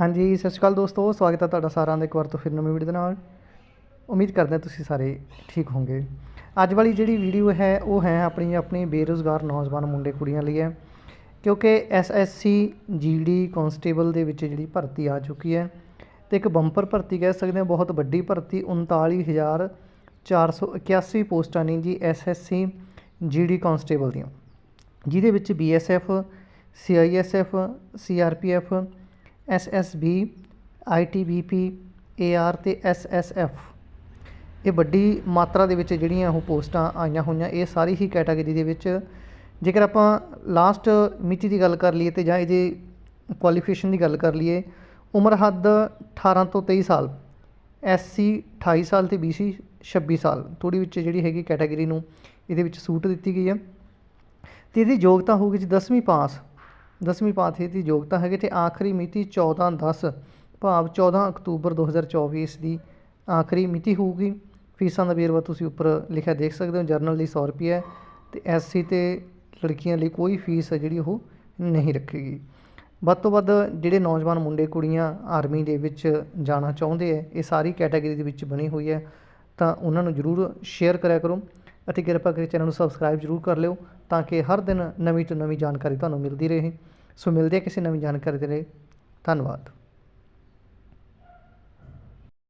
ਹਾਂਜੀ, ਸਤਿ ਸ਼੍ਰੀ ਅਕਾਲ ਦੋਸਤੋ, ਸਵਾਗਤ ਹੈ ਤੁਹਾਡਾ ਸਾਰਿਆਂ ਦਾ ਇੱਕ ਵਾਰ ਤੋਂ ਫਿਰ ਨਵੀਂ ਵੀਡੀਓ ਦੇ ਨਾਲ। ਉਮੀਦ ਕਰਦੇ ਹਾਂ ਤੁਸੀਂ ਸਾਰੇ ਠੀਕ ਹੋਵੋਗੇ। ਅੱਜ ਵਾਲੀ ਜਿਹੜੀ ਵੀਡੀਓ ਹੈ, ਉਹ ਹੈ ਆਪਣੀ ਆਪਣੀ ਬੇਰੁਜ਼ਗਾਰ ਨੌਜਵਾਨ ਮੁੰਡੇ ਕੁੜੀਆਂ ਲਈ ਹੈ। ਕਿਉਂਕਿ ਐਸਐਸਸੀ ਜੀਡੀ ਕਾਂਸਟੇਬਲ ਦੇ ਵਿੱਚ ਜਿਹੜੀ ਭਰਤੀ ਆ ਚੁੱਕੀ ਹੈ ਤੇ ਇੱਕ ਬੰਪਰ ਭਰਤੀ ਕਹਿ ਸਕਦੇ ਹਾਂ, ਬਹੁਤ ਵੱਡੀ ਭਰਤੀ 39481 ਪੋਸਟਾਂ ਨੇ ਜੀ ਐਸਐਸਸੀ ਜੀਡੀ ਕਾਂਸਟੇਬਲ ਦੀਆਂ। ਜਿਹਦੇ ਵਿੱਚ BSF CISF CRPF S S B, I T B P, A R ਅਤੇ ਏਆਰ ਤੇ ਐਸਐਸਐਫ ਇਹ ਵੱਡੀ ਮਾਤਰਾ ਦੇ ਵਿੱਚ ਜਿਹੜੀਆਂ ਉਹ ਪੋਸਟਾਂ ਆਈਆਂ ਹੋਈਆਂ, ਇਹ ਸਾਰੀ ਹੀ ਕੈਟਾਗਰੀ ਦੇ ਵਿੱਚ ਜੇਕਰ ਆਪਾਂ ਲਾਸਟ ਮਿਤੀ ਦੀ ਗੱਲ ਕਰ ਲਈਏ ਤੇ ਜਾਂ ਇਹਦੀ ਕੁਆਲੀਫਿਕੇਸ਼ਨ ਦੀ ਗੱਲ ਕਰ ਲਈਏ, ਉਮਰ ਹੱਦ 18 ਤੋਂ 23 ਸਾਲ ਐਸਸੀ 28 ਸਾਲ ਤੇ ਬੀਸੀ 26 ਸਾਲ ਥੋੜੀ ਵਿੱਚ ਜਿਹੜੀ ਹੈਗੀ ਕੈਟਾਗਰੀ ਨੂੰ ਇਹਦੇ ਵਿੱਚ ਸੂਟ ਦਿੱਤੀ ਗਈ ਹੈ। ਤੇ ਇਹਦੀ ਯੋਗਤਾ ਹੋਊਗੀ ਜੀ 10ਵੀਂ ਪਾਸ। 10ਵੀਂ ਪਾਸ ਦੀ ਯੋਗਤਾ ਹੈਗੀ ਤੇ ਆਖਰੀ ਮਿਤੀ 14 10 ਭਾਵ 14 ਅਕਤੂਬਰ 2024 ਇਸ ਦੀ ਆਖਰੀ ਮਿਤੀ ਹੋਊਗੀ। ਫੀਸਾਂ ਦਾ ਵੇਰਵਾ ਤੁਸੀਂ ਉੱਪਰ ਲਿਖਿਆ ਦੇਖ ਸਕਦੇ ਹੋ, ਜਰਨਲ ਲਈ 100 ਰੁਪਏ ਹੈ ਤੇ ਐਸਸੀ ਤੇ ਲੜਕੀਆਂ ਲਈ ਕੋਈ ਫੀਸ ਹੈ ਜਿਹੜੀ ਉਹ ਨਹੀਂ ਰੱਖੇਗੀ। ਵੱਧ ਤੋਂ ਵੱਧ ਜਿਹੜੇ ਨੌਜਵਾਨ ਮੁੰਡੇ, ਕੁੜੀਆਂ ਆਰਮੀ ਦੇ ਵਿੱਚ ਜਾਣਾ ਚਾਹੁੰਦੇ ਹੈ, ਇਹ ਸਾਰੀ ਕੈਟਾਗਰੀ ਦੇ ਵਿੱਚ ਬਣੀ ਹੋਈ ਹੈ, ਤਾਂ ਉਹਨਾਂ ਨੂੰ ਜਰੂਰ ਸ਼ੇਅਰ ਕਰਿਆ ਕਰੋ ਅਤੇ ਕਿਰਪਾ ਕਰਕੇ ਚੈਨਲ ਨੂੰ ਸਬਸਕ੍ਰਾਈਬ ਜਰੂਰ ਕਰ ਲਿਓ ਤਾਂ ਕਿ ਹਰ ਦਿਨ ਨਵੀਂ ਤੋਂ ਨਵੀਂ ਜਾਣਕਾਰੀ ਤੁਹਾਨੂੰ ਮਿਲਦੀ ਰਹੇ। ਸੋ ਮਿਲਦੇ ਹਾਂ ਕਿਸੇ ਨਵੀਂ ਜਾਣਕਾਰੀ ਦੇ ਲਈ। ਧੰਨਵਾਦ।